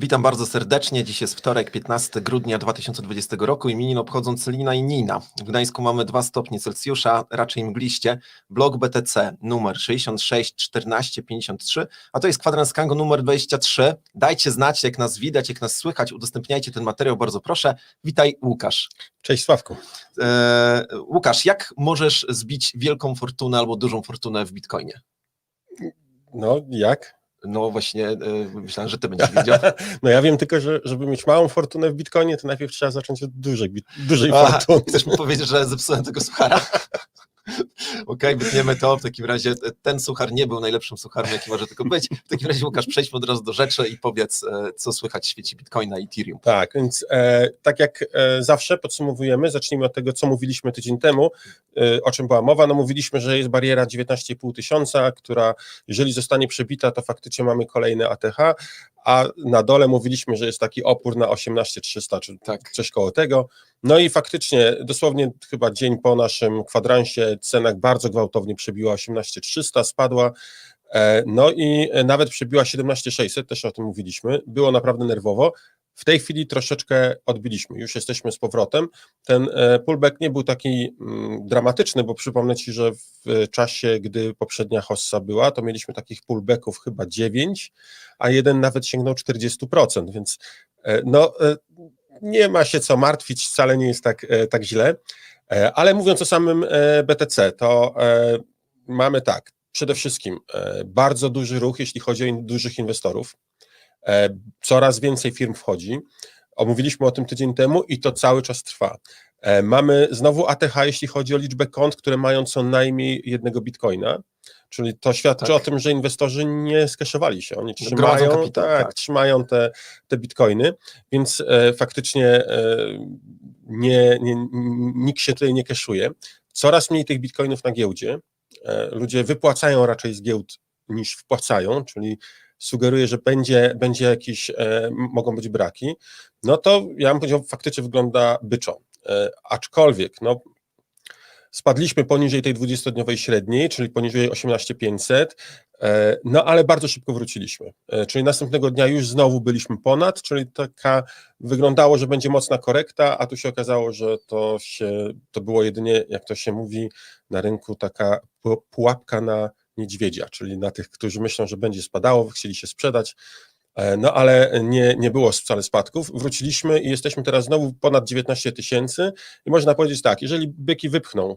Witam bardzo serdecznie. Dziś jest wtorek, 15 grudnia 2020 roku. Imienin obchodzą Celina i Nina. W Gdańsku mamy 2 stopnie Celsjusza, raczej mgliście. Blok BTC numer 66 14 53, a to jest kwadrans Kango numer 23. Dajcie znać, jak nas widać, jak nas słychać. Udostępniajcie ten materiał, bardzo proszę. Witaj, Łukasz. Cześć Sławku. Eee, Łukasz, jak możesz zbić wielką fortunę albo dużą fortunę w Bitcoinie? No jak? No właśnie, e, myślałem, że ty będziesz wiedział. No ja wiem tylko, że żeby mieć małą fortunę w Bitcoinie, to najpierw trzeba zacząć od dużej, dużej Aha, fortuny. Chcesz mi powiedzieć, że zepsułem tego suchara? Okej, wytniemy to. W takim razie ten suchar nie był najlepszym sucharem, jaki może tylko być. W takim razie, Łukasz, przejdźmy od razu do rzeczy i powiedz, e, co słychać w świecie Bitcoina i Ethereum. Tak, więc e, tak jak e, zawsze podsumowujemy, zacznijmy od tego, co mówiliśmy tydzień temu, e, o czym była mowa. No mówiliśmy, że jest bariera 19,5 tysiąca, która jeżeli zostanie przebita, to faktycznie mamy kolejny ATH, a na dole mówiliśmy, że jest taki opór na 18,300, czy Tak. coś koło tego. No i faktycznie, dosłownie chyba dzień po naszym kwadransie cena bardzo gwałtownie przebiła 18,300, spadła. E, No i nawet przebiła 17600, też o tym mówiliśmy. Było naprawdę nerwowo. W tej chwili troszeczkę odbiliśmy, już jesteśmy z powrotem. Ten e, pullback nie był taki mm, dramatyczny, bo przypomnę Ci, że w czasie, gdy poprzednia hossa była, to mieliśmy takich pullbacków chyba 9, a jeden nawet sięgnął 40%, więc e, no, e, nie ma się co martwić, wcale nie jest tak, e, tak źle. E, Ale mówiąc o samym e, BTC, to e, mamy tak, przede wszystkim e, bardzo duży ruch, jeśli chodzi o dużych inwestorów. E, Coraz więcej firm wchodzi. Omówiliśmy o tym tydzień temu i to cały czas trwa. E, Mamy znowu ATH, jeśli chodzi o liczbę kont, które mają co najmniej jednego bitcoina. Czyli to świadczy Tak. o tym, że inwestorzy nie skeszowali się. Oni trzymają, kapitał, tak, tak. trzymają te, te bitcoiny, więc e, faktycznie e, nie, nie, nikt się tutaj nie keszuje. Coraz mniej tych bitcoinów na giełdzie. E, ludzie wypłacają raczej z giełd niż wpłacają, czyli sugeruje, że będzie, będzie jakiś, e, mogą być braki, no to ja bym powiedział, faktycznie wygląda byczo. E, aczkolwiek, no, spadliśmy poniżej tej 20-dniowej średniej, czyli poniżej 18500, e, no ale bardzo szybko wróciliśmy. E, czyli następnego dnia już znowu byliśmy ponad, czyli taka wyglądało, że będzie mocna korekta, a tu się okazało, że to się, to było jedynie, jak to się mówi na rynku, taka pu- pułapka na niedźwiedzia, czyli na tych, którzy myślą, że będzie spadało, chcieli się sprzedać, E, no ale nie, nie było wcale spadków. Wróciliśmy i jesteśmy teraz znowu ponad 19 tysięcy i można powiedzieć tak, jeżeli byki wypchną e,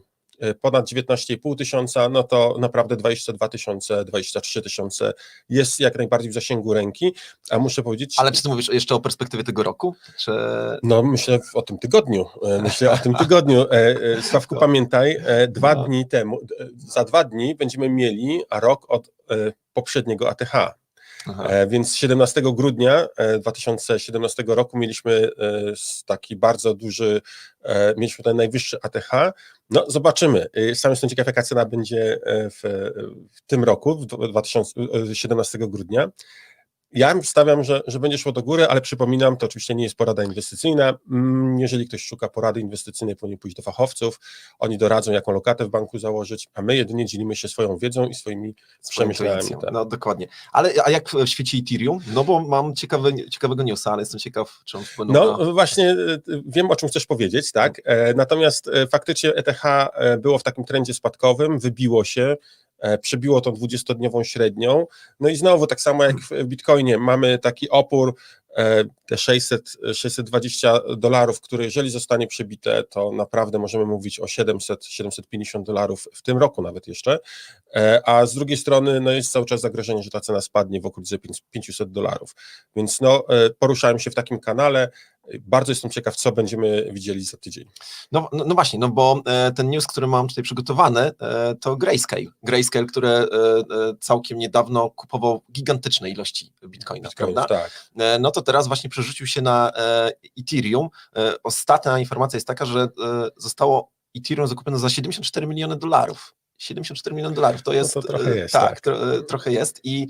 ponad 19,5 tysiąca, no to naprawdę 22 tysiące, 23 tysiące jest jak najbardziej w zasięgu ręki, a muszę powiedzieć... Ale czy ty mówisz jeszcze o perspektywie tego roku? Czy... No myślę o tym tygodniu, e, myślę o tym tygodniu. E, e, Sławku, pamiętaj, dwa No. dni temu, za dwa dni będziemy mieli rok od poprzedniego ATH. Aha. Więc 17 grudnia e, 2017 roku mieliśmy taki bardzo duży, mieliśmy ten najwyższy ATH. No zobaczymy. E, Sam jestem ciekaw, jaka cena będzie e, w, w tym roku, w dwa- 2017 grudnia. Ja stawiam, że, że będzie szło do góry, ale przypominam, to oczywiście nie jest porada inwestycyjna. Mm, Jeżeli ktoś szuka porady inwestycyjnej, powinien pójść do fachowców. Oni doradzą, jaką lokatę w banku założyć, a my jedynie dzielimy się swoją wiedzą i swoimi przemyśleniami. Tak. No dokładnie. Ale a jak w świecie Ethereum? No bo mam ciekawy, ciekawego newsa, ale jestem ciekaw, czy on wpłynął No na... właśnie e, wiem o czym chcesz powiedzieć, tak? E, Natomiast e, faktycznie ETH było w takim trendzie spadkowym, wybiło się, przebiło tą 20-dniową średnią. No i znowu tak samo jak w Bitcoinie mamy taki opór e, te 600, 620 dolarów, które jeżeli zostanie przebite, to naprawdę możemy mówić o 700, 750 dolarów w tym roku nawet jeszcze, E, a z drugiej strony no jest cały czas zagrożenie, że ta cena spadnie w okolicy 500 500 dolarów. Więc no, e, poruszałem się w takim kanale. Bardzo jestem ciekaw, co będziemy widzieli za tydzień. No, no, no właśnie, no bo e, ten news, który mam tutaj przygotowany, e, to Grayscale. Grayscale, który e, e, całkiem niedawno kupował gigantyczne ilości bitcoina, prawda? Tak. E, no to teraz właśnie przerzucił się na e, Ethereum. E, ostatnia informacja jest taka, że e, zostało Ethereum zakupione za 74 miliony dolarów. 74 miliony dolarów, to jest... No to trochę e, jest, Tak, tak. tro, e, trochę jest i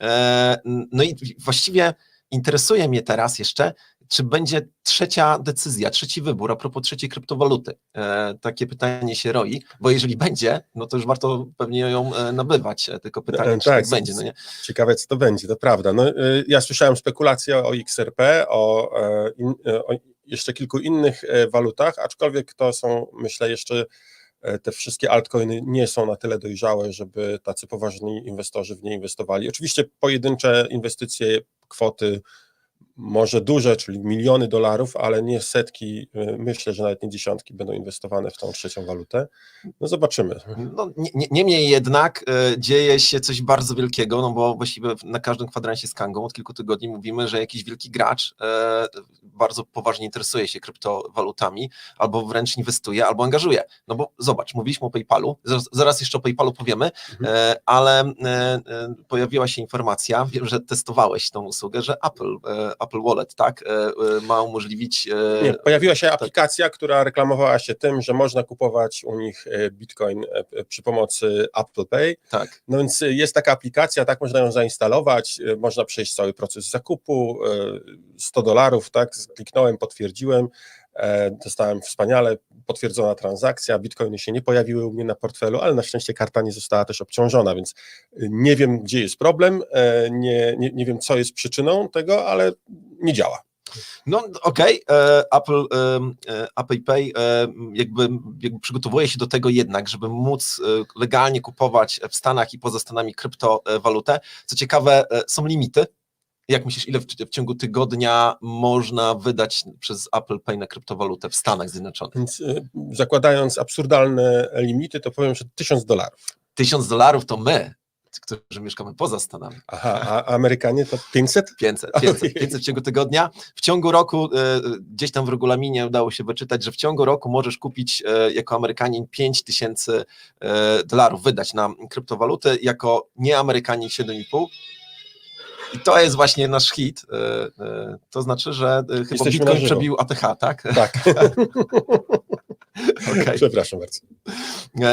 e, no i właściwie interesuje mnie teraz jeszcze, czy będzie trzecia decyzja, trzeci wybór a propos trzeciej kryptowaluty? E, takie pytanie się roi, bo jeżeli będzie, no to już warto pewnie ją e, nabywać, e, tylko pytanie, E, czy tak, tak, będzie, no nie? Ciekawe, co to będzie, to prawda. No, ja słyszałem spekulacje o XRP, o, in, o jeszcze kilku innych walutach, aczkolwiek to są, myślę, jeszcze te wszystkie altcoiny nie są na tyle dojrzałe, żeby tacy poważni inwestorzy w nie inwestowali. Oczywiście pojedyncze inwestycje, kwoty może duże, czyli miliony dolarów, ale nie setki, y, myślę, że nawet nie dziesiątki będą inwestowane w tą trzecią walutę. No zobaczymy. No, nie- nie- Niemniej jednak e, dzieje się coś bardzo wielkiego, no bo właściwie na każdym kwadransie z Kangą od kilku tygodni mówimy, że jakiś wielki gracz e, bardzo poważnie interesuje się kryptowalutami, albo wręcz inwestuje, albo angażuje. No bo zobacz, mówiliśmy o PayPalu, zaraz, zaraz jeszcze o PayPalu powiemy, Mhm. e, ale e, e, pojawiła się informacja, wiem, że testowałeś tą usługę, że Apple, e, Apple Wallet, tak, e, e, ma umożliwić... e, Nie, pojawiła się aplikacja, która reklamowała się tym, że można kupować u nich bitcoin przy pomocy Apple Pay. Tak, No więc jest taka aplikacja, tak można ją zainstalować, można przejść cały proces zakupu, e, 100 dolarów, tak, kliknąłem, potwierdziłem, dostałem wspaniale potwierdzona transakcja, bitcoiny się nie pojawiły u mnie na portfelu, ale na szczęście karta nie została też obciążona, więc e, nie wiem, gdzie jest problem, e, nie, nie, nie wiem, co jest przyczyną tego, ale nie działa. No okej, e, Apple, e, Apple Pay e, jakby, jakby przygotowuje się do tego jednak, żeby móc e, legalnie kupować w Stanach i poza Stanami kryptowalutę. Co ciekawe, e, są limity. Jak myślisz, ile w, w ciągu tygodnia można wydać przez Apple Pay na kryptowalutę w Stanach Zjednoczonych? Więc y, zakładając absurdalne limity, to powiem, że 1000 dolarów. Tysiąc dolarów to my, którzy mieszkamy poza Stanami. Aha, a Amerykanie to 500? 500, 500, 500 w ciągu tygodnia. W ciągu roku, e, gdzieś tam w regulaminie udało się wyczytać, że w ciągu roku możesz kupić e, jako Amerykanin 5 tysięcy e, dolarów, wydać na kryptowaluty, jako nieamerykanin 7,5. I to jest właśnie nasz hit. e, e, To znaczy, że e, chyba Bitcoin przebił ATH, tak? Tak. Okej. Przepraszam bardzo. E,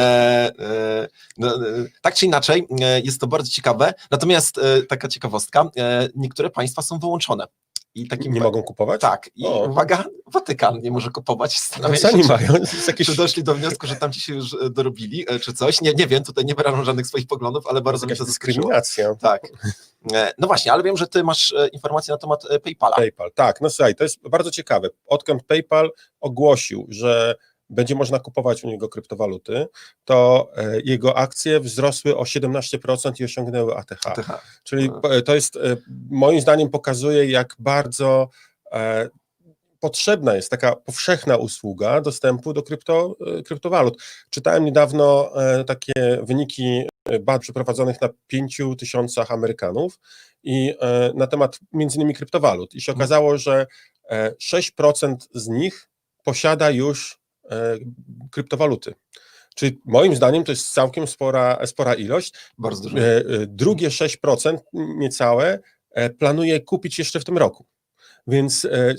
e, no, e, tak czy inaczej, e, jest to bardzo ciekawe. Natomiast e, taka ciekawostka, e, niektóre państwa są wyłączone. I takim Nie mogą kupować? Tak, i O. uwaga, Watykan nie może kupować. Zastanawiam co się, czy, mają? Jakieś, czy doszli do wniosku, że tam ci się już e, dorobili, e, czy coś. Nie, nie wiem, tutaj nie wyrażam żadnych swoich poglądów, ale bardzo jakaś to zaskoczyło. dyskryminacja. Tak. E, No właśnie, ale wiem, że ty masz informacje na temat PayPala. PayPal, tak. No słuchaj, to jest bardzo ciekawe. Odkąd PayPal ogłosił, że będzie można kupować u niego kryptowaluty, to e, jego akcje wzrosły o 17% i osiągnęły ATH. ATH. Czyli po- to jest, e, moim zdaniem, pokazuje, jak bardzo e, potrzebna jest taka powszechna usługa dostępu do krypto, e, kryptowalut. Czytałem niedawno e, takie wyniki e, badań przeprowadzonych na 5 tysiącach Amerykanów i e, na temat między innymi kryptowalut. I się Mhm. okazało, że e, 6% z nich posiada już e, kryptowaluty. Czyli moim zdaniem to jest całkiem spora, spora ilość. Bardzo dużo. E, e, Drugie 6% niecałe e, planuje kupić jeszcze w tym roku. Więc e,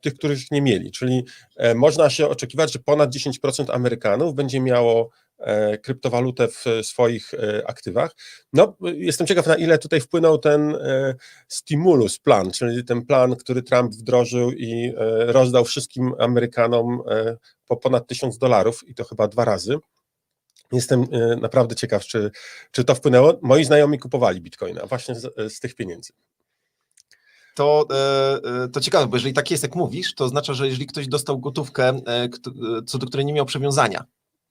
tych, których nie mieli, czyli e, można się oczekiwać, że ponad 10% Amerykanów będzie miało e, kryptowalutę w swoich e, aktywach. No, jestem ciekaw, na ile tutaj wpłynął ten e, stimulus plan, czyli ten plan, który Trump wdrożył i e, rozdał wszystkim Amerykanom e, po ponad 1000 dolarów i to chyba dwa razy. Jestem e, naprawdę ciekaw, czy, czy to wpłynęło. Moi znajomi kupowali bitcoina właśnie z, z tych pieniędzy. To, e, e, to ciekawe, bo jeżeli tak jest, jak mówisz, to oznacza, że jeżeli ktoś dostał gotówkę, e, e, co do której nie miał przywiązania.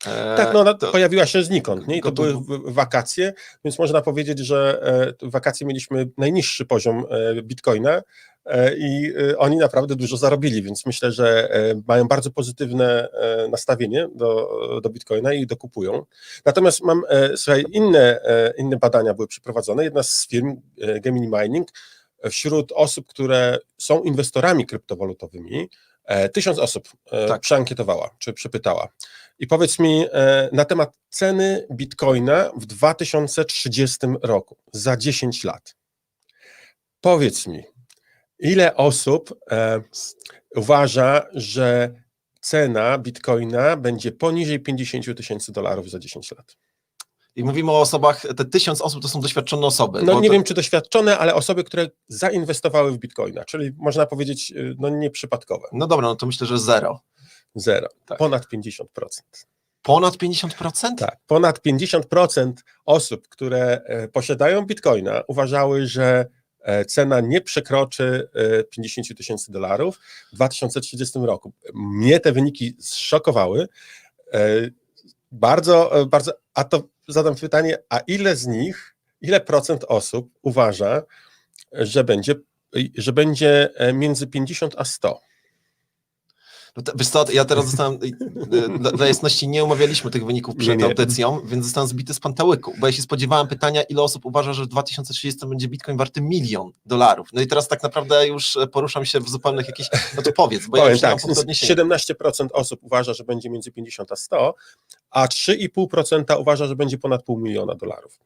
E, Tak, no ona to- pojawiła się znikąd, nie? I to były wakacje, więc można powiedzieć, że e, w wakacje mieliśmy najniższy poziom e, bitcoina e, i e, oni naprawdę dużo zarobili, więc myślę, że e, mają bardzo pozytywne e, nastawienie do, do bitcoina i dokupują. Natomiast mam, e, słuchaj, inne, e, inne badania były przeprowadzone. Jedna z firm, e, Gemini Mining, e, wśród osób, które są inwestorami kryptowalutowymi, e, tysiąc osób e, Tak. przeankietowała, czy przepytała. I powiedz mi e, na temat ceny bitcoina w 2030 roku, za 10 lat. Powiedz mi, ile osób e, uważa, że cena bitcoina będzie poniżej 50 tysięcy dolarów za 10 lat? I mówimy o osobach, te tysiąc osób to są doświadczone osoby. No nie to, wiem, czy doświadczone, ale osoby, które zainwestowały w bitcoina, czyli można powiedzieć, y, no nieprzypadkowe. No dobra, no to myślę, że zero. Zero. Tak. Ponad 50%. Ponad 50%? Tak, ponad 50% osób, które e, posiadają bitcoina, uważały, że e, cena nie przekroczy e, 50 tysięcy dolarów w 2030 roku. Mnie te wyniki zszokowały. E, Bardzo, e, bardzo, a to zadam pytanie, a ile z nich, ile procent osób uważa, że będzie, że będzie e, między 50 a 100? No wiesz co, ja teraz zostałem, y, y, dla, dla jasności nie omawialiśmy tych wyników przed Nie, nie. audycją, więc zostałem zbity z pantałyku, bo ja się spodziewałem pytania, ile osób uważa, że w 2030 będzie Bitcoin warty milion dolarów. No i teraz tak naprawdę już e, poruszam się w zupełnych jakichś, no to powiedz, bo ja Powiem mam tak, punktu odniesienia. 17% osób uważa, że będzie między 50 a 100, a 3,5% uważa, że będzie ponad pół miliona dolarów.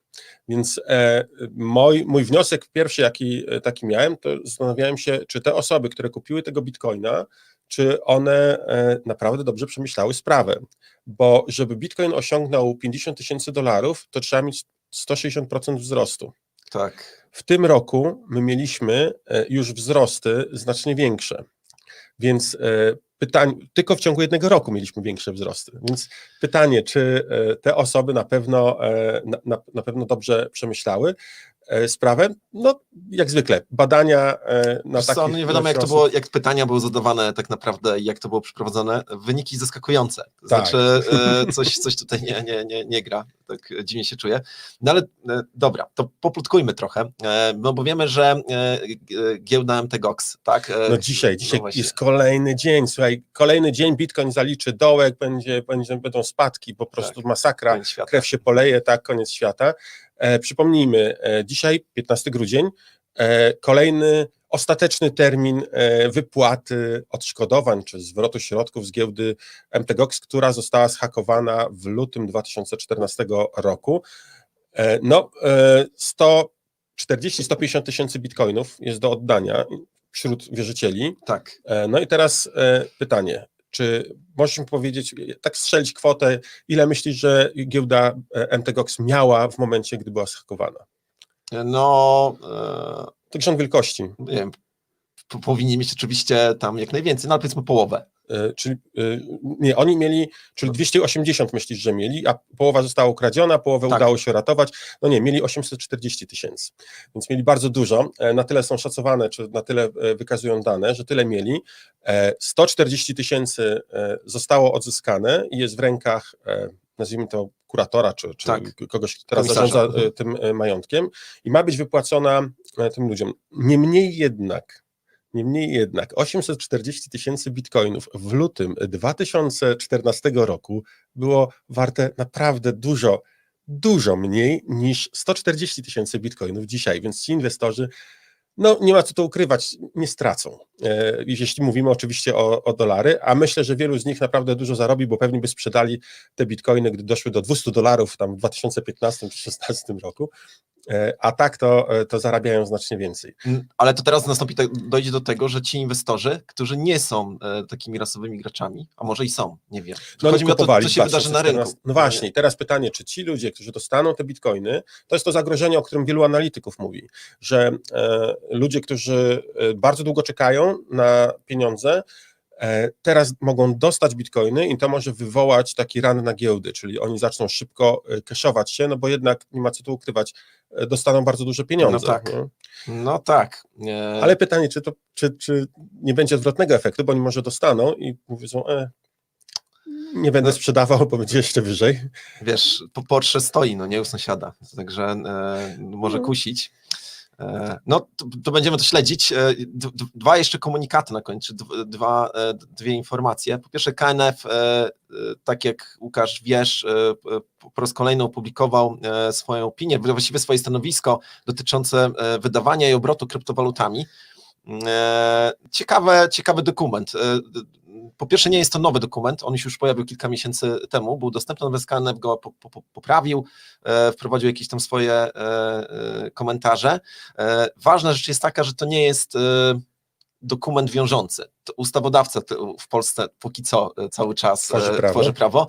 Więc e, mój, mój wniosek pierwszy, jaki e, taki miałem, to zastanawiałem się, czy te osoby, które kupiły tego bitcoina, czy one e, naprawdę dobrze przemyślały sprawę. Bo żeby bitcoin osiągnął 50 tysięcy dolarów, to trzeba mieć 160% wzrostu. Tak. W tym roku my mieliśmy e, już wzrosty znacznie większe. Więc e, pytanie, tylko w ciągu jednego roku mieliśmy większe wzrosty. Więc pytanie, czy te osoby na pewno, na, na pewno dobrze przemyślały e, sprawę? No, jak zwykle, badania e, na Wiesz co, takich no nie wiadomo jak to było, jak pytania były zadawane tak naprawdę i jak to było przeprowadzone. Wyniki zaskakujące. To Tak. Znaczy e, coś, coś tutaj nie, nie, nie, nie gra, tak dziwnie się czuję. No ale dobra, to poplutkujmy trochę, no bo wiemy, że giełda MTGOX, tak? e, No dzisiaj, dzisiaj właśnie. jest kolejny dzień, słuchaj, kolejny dzień Bitcoin zaliczy dołek, będzie, będzie, będą spadki, po prostu masakra, koniec świata. krew się poleje, tak, koniec świata. E, przypomnijmy, e, dzisiaj, 15 grudzień, e, kolejny ostateczny termin wypłaty odszkodowań czy zwrotu środków z giełdy MTGOX, która została zhakowana w lutym 2014 roku. No, e, 140-150 tysięcy bitcoinów jest do oddania wśród wierzycieli. Tak. No i teraz pytanie, czy możesz mi powiedzieć, tak strzelić kwotę, ile myślisz, że giełda e, MTGOX miała w momencie, gdy była zhakowana? No, e, To rząd wielkości, nie wiem, powinni mieć oczywiście tam jak najwięcej, no ale powiedzmy połowę. E, czyli e, nie, oni mieli, czyli 280 myślisz, że mieli, a połowa została ukradziona, połowę Tak. udało się ratować, no nie, mieli 840 tysięcy, więc mieli bardzo dużo, E, na tyle są szacowane, czy na tyle wykazują dane, że tyle mieli, E, 140 tysięcy zostało odzyskane i jest w rękach, nazwijmy to kuratora, czy, czy Tak. kogoś, kto teraz zarządza tym majątkiem i ma być wypłacona tym ludziom. Niemniej jednak, Niemniej jednak 840 tysięcy bitcoinów w lutym 2014 roku było warte naprawdę dużo, dużo mniej niż 140 tysięcy bitcoinów dzisiaj, więc ci inwestorzy, no nie ma co to ukrywać, nie stracą. E, jeśli mówimy oczywiście o, o dolary, a myślę, że wielu z nich naprawdę dużo zarobi, bo pewnie by sprzedali te bitcoiny, gdy doszły do 200 dolarów tam w 2015 czy 2016 roku, a tak to, e, to zarabiają znacznie więcej. Ale to teraz nastąpi, dojdzie do tego, że ci inwestorzy, którzy nie są e, takimi rasowymi graczami, a może i są, nie wiem. No, Chodzi mi o to, co się wydarzy na 2014. rynku. No właśnie, teraz pytanie, czy ci ludzie, którzy dostaną te bitcoiny, to jest to zagrożenie, o którym wielu analityków mówi, że e, ludzie, którzy e, bardzo długo czekają na pieniądze, e, teraz mogą dostać bitcoiny i to może wywołać taki run na giełdy, czyli oni zaczną szybko e, cashować się, no bo jednak nie ma co tu ukrywać, e, dostaną bardzo duże pieniądze. No tak. nie? No tak. E, Ale pytanie, czy, to, czy, czy nie będzie odwrotnego efektu, bo oni może dostaną i powiedzą, e, nie będę No. sprzedawał, bo będzie jeszcze wyżej. wiesz, po Porsche stoi, no nie u sąsiada, także e, może No. kusić. E, no, to, to będziemy to śledzić. E, dwa jeszcze komunikaty na końcu, dwa, e, dwie informacje. Po pierwsze, KNF, tak jak Łukasz wiesz, po raz kolejny opublikował swoją opinię, właściwie swoje stanowisko dotyczące wydawania i obrotu kryptowalutami. Ciekawe, ciekawy dokument. Po pierwsze, nie jest to nowy dokument, on się już pojawił kilka miesięcy temu, był dostępny, natomiast KNF go po- po- po- poprawił, e, wprowadził jakieś tam swoje e, e, komentarze. Ważna rzecz jest taka, że to nie jest dokument wiążący. To Ustawodawca w Polsce póki co cały czas Tworzy prawo. tworzy prawo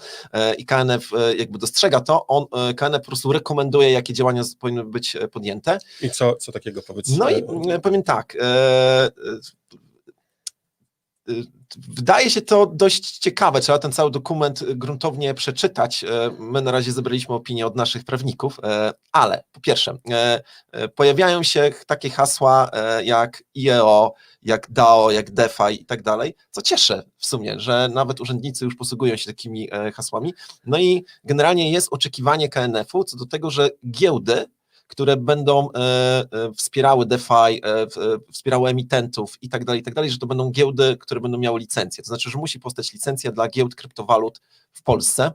i KNF jakby dostrzega to, on, KNF po prostu rekomenduje, jakie działania powinny być podjęte. I co, co takiego powiedz? No i powiem tak. Wydaje się to dość ciekawe, trzeba ten cały dokument gruntownie przeczytać. E, My na razie zebraliśmy opinię od naszych prawników, e, ale po pierwsze, e, pojawiają się takie hasła jak IEO, jak DAO, jak DeFi i tak dalej, co cieszy w sumie, że nawet urzędnicy już posługują się takimi hasłami. No i generalnie jest oczekiwanie KNF-u co do tego, że giełdy które będą e, e, wspierały DeFi, e, wspierały emitentów i tak dalej, i tak dalej, że to będą giełdy, które będą miały licencję. To znaczy, że musi powstać licencja dla giełd kryptowalut w Polsce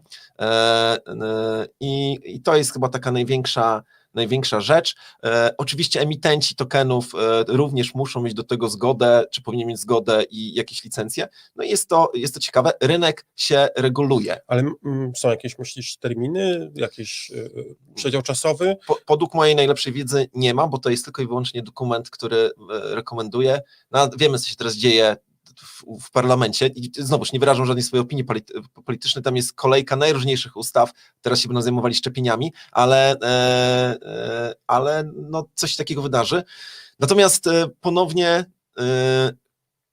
i, i to jest chyba taka największa, największa rzecz. E, oczywiście emitenci tokenów e, również muszą mieć do tego zgodę, czy powinien mieć zgodę i jakieś licencje. No i jest to, jest to ciekawe, rynek się reguluje. Ale mm, są jakieś, myślisz, terminy, jakiś e, e, przedział czasowy? Po, podług mojej najlepszej wiedzy nie ma, bo to jest tylko i wyłącznie dokument, który e, rekomenduje. No, wiemy, co się teraz dzieje w, parlamencie i znowuż nie wyrażam żadnej swojej opinii polity, politycznej, tam jest kolejka najróżniejszych ustaw, teraz się będą zajmowali szczepieniami, ale, e, e, ale no, coś takiego wydarzy. Natomiast e, ponownie e,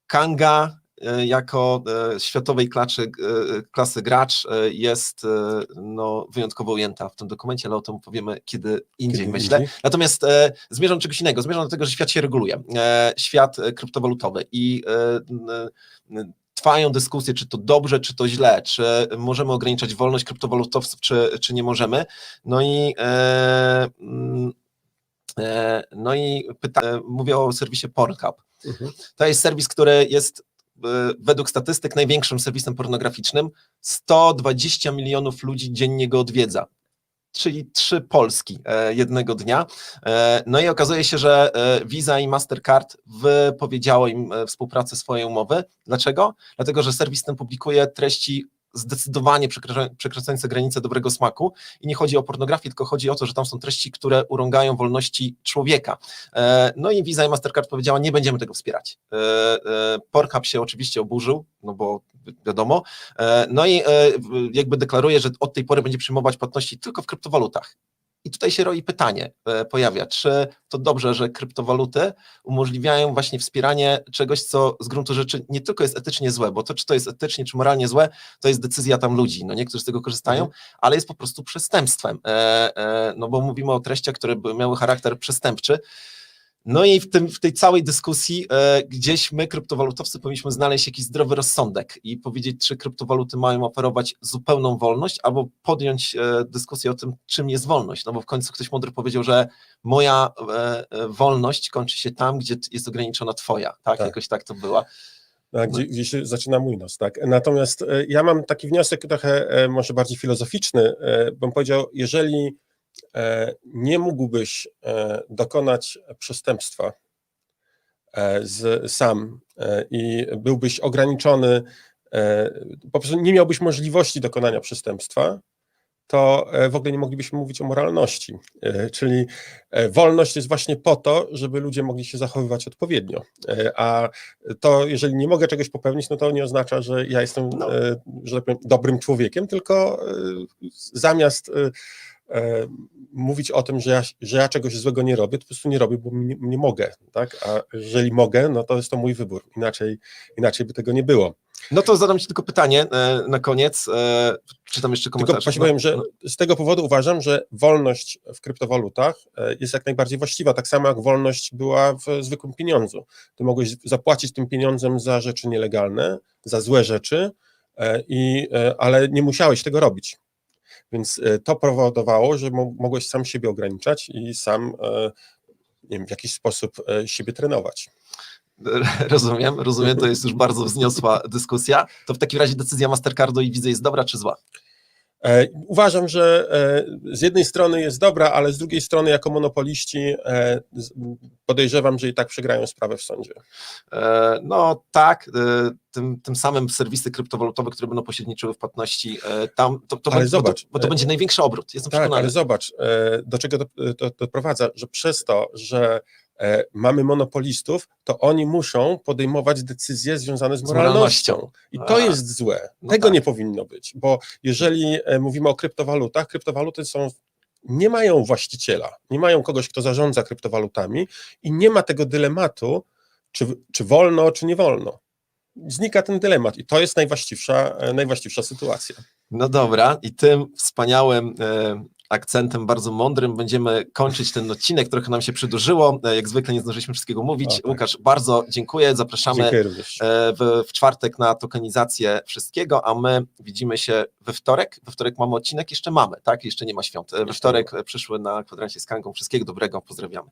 Kanga jako e, światowej klaczy, e, klasy gracz e, jest e, no, wyjątkowo ujęta w tym dokumencie, ale o tym powiemy kiedy indziej, Kiedy myślę. indziej. Natomiast e, zmierzam do czegoś innego, zmierzam do tego, że świat się reguluje, e, świat e, kryptowalutowy i e, trwają dyskusje, czy to dobrze, czy to źle, czy możemy ograniczać wolność kryptowalutowców, czy, czy nie możemy. No i e, mm, e, no i pyta, e, mówię o serwisie Pornhub. Mhm. To jest serwis, który jest e, według statystyk największym serwisem pornograficznym. 120 milionów ludzi dziennie go odwiedza. Czyli trzy Polski e, jednego dnia. E, No i okazuje się, że e, Visa i Mastercard wypowiedziało im współpracę swojej umowy. Dlaczego? Dlatego, że serwis ten publikuje treści zdecydowanie przekracza- przekraczające granice dobrego smaku i nie chodzi o pornografię, tylko chodzi o to, że tam są treści, które urągają wolności człowieka. E, No i Visa i Mastercard powiedziała, nie będziemy tego wspierać. E, e, Pornhub się oczywiście oburzył, no bo wi- wiadomo, no i jakby deklaruje, że od tej pory będzie przyjmować płatności tylko w kryptowalutach. I tutaj się roi pytanie, e, pojawia, czy to dobrze, że kryptowaluty umożliwiają właśnie wspieranie czegoś, co z gruntu rzeczy nie tylko jest etycznie złe, bo to, czy to jest etycznie, czy moralnie złe, to jest decyzja tam ludzi, no niektórzy z tego korzystają, Mhm. ale jest po prostu przestępstwem, e, e, no bo mówimy o treściach, które miały charakter przestępczy, no i w, tym, w tej całej dyskusji e, gdzieś my, kryptowalutowcy, powinniśmy znaleźć jakiś zdrowy rozsądek i powiedzieć, czy kryptowaluty mają oferować zupełną wolność, albo podjąć e, dyskusję o tym, czym jest wolność. No bo w końcu ktoś mądry powiedział, że moja e, e, wolność kończy się tam, gdzie jest ograniczona twoja. Tak, Tak. jakoś tak to była. A gdzie, gdzie się zaczyna mój nos, tak? Natomiast e, ja mam taki wniosek trochę e, może bardziej filozoficzny, bym powiedział, jeżeli nie mógłbyś e, dokonać przestępstwa e, z, sam e, i byłbyś ograniczony, e, po prostu nie miałbyś możliwości dokonania przestępstwa, to e, w ogóle nie moglibyśmy mówić o moralności. E, Czyli e, wolność jest właśnie po to, żeby ludzie mogli się zachowywać odpowiednio. E, A to jeżeli nie mogę czegoś popełnić, no to nie oznacza, że ja jestem, No. e, że tak powiem, dobrym człowiekiem, tylko e, zamiast e, mówić o tym, że ja, że ja czegoś złego nie robię, to po prostu nie robię, bo nie, nie mogę, tak? A jeżeli mogę, no to jest to mój wybór. Inaczej, inaczej by tego nie było. No to zadam Ci tylko pytanie e, na koniec. E, czy tam jeszcze Tylko komentarz? właśnie No, powiem, że no. z tego powodu uważam, że wolność w kryptowalutach e, jest jak najbardziej właściwa, tak samo jak wolność była w zwykłym pieniądzu. Ty mogłeś zapłacić tym pieniądzem za rzeczy nielegalne, za złe rzeczy, e, i, e, ale nie musiałeś tego robić. Więc e, to powodowało, że mo- mogłeś sam siebie ograniczać i sam e, wiem, w jakiś sposób e, siebie trenować. Rozumiem, rozumiem, to jest już bardzo wzniosła dyskusja. To w takim razie decyzja Mastercardu i widzę jest dobra czy zła? E, Uważam, że e, z jednej strony jest dobra, ale z drugiej strony jako monopoliści e, podejrzewam, że i tak przegrają sprawę w sądzie. No tak, tym, tym samym serwisy kryptowalutowe, które będą pośredniczyły w płatności, tam to, to, Ale będzie, bo to, zobacz, bo to będzie największy obrót, jestem Tak, przekonany. ale zobacz, do czego to, to doprowadza, że przez to, że mamy monopolistów, to oni muszą podejmować decyzje związane z Z moralnością. I to A, jest złe. no Tego tak. nie powinno być, bo jeżeli e, mówimy o kryptowalutach, kryptowaluty są nie mają właściciela, nie mają kogoś, kto zarządza kryptowalutami i nie ma tego dylematu, czy, czy wolno, czy nie wolno. Znika ten dylemat i to jest najwłaściwsza, e, najwłaściwsza sytuacja. No dobra, i tym wspaniałym e, akcentem, bardzo mądrym, będziemy kończyć ten odcinek. Trochę nam się przedłużyło. E, jak zwykle nie zdążyliśmy wszystkiego mówić. O, tak. Łukasz, bardzo dziękuję. Zapraszamy Dziękuję e, w, w czwartek na tokenizację wszystkiego, a my widzimy się we wtorek. We wtorek mamy odcinek, jeszcze mamy, tak? Jeszcze nie ma świąt. E, We wtorek przyszły na kwadransie z Kangą. Wszystkiego dobrego, pozdrawiamy.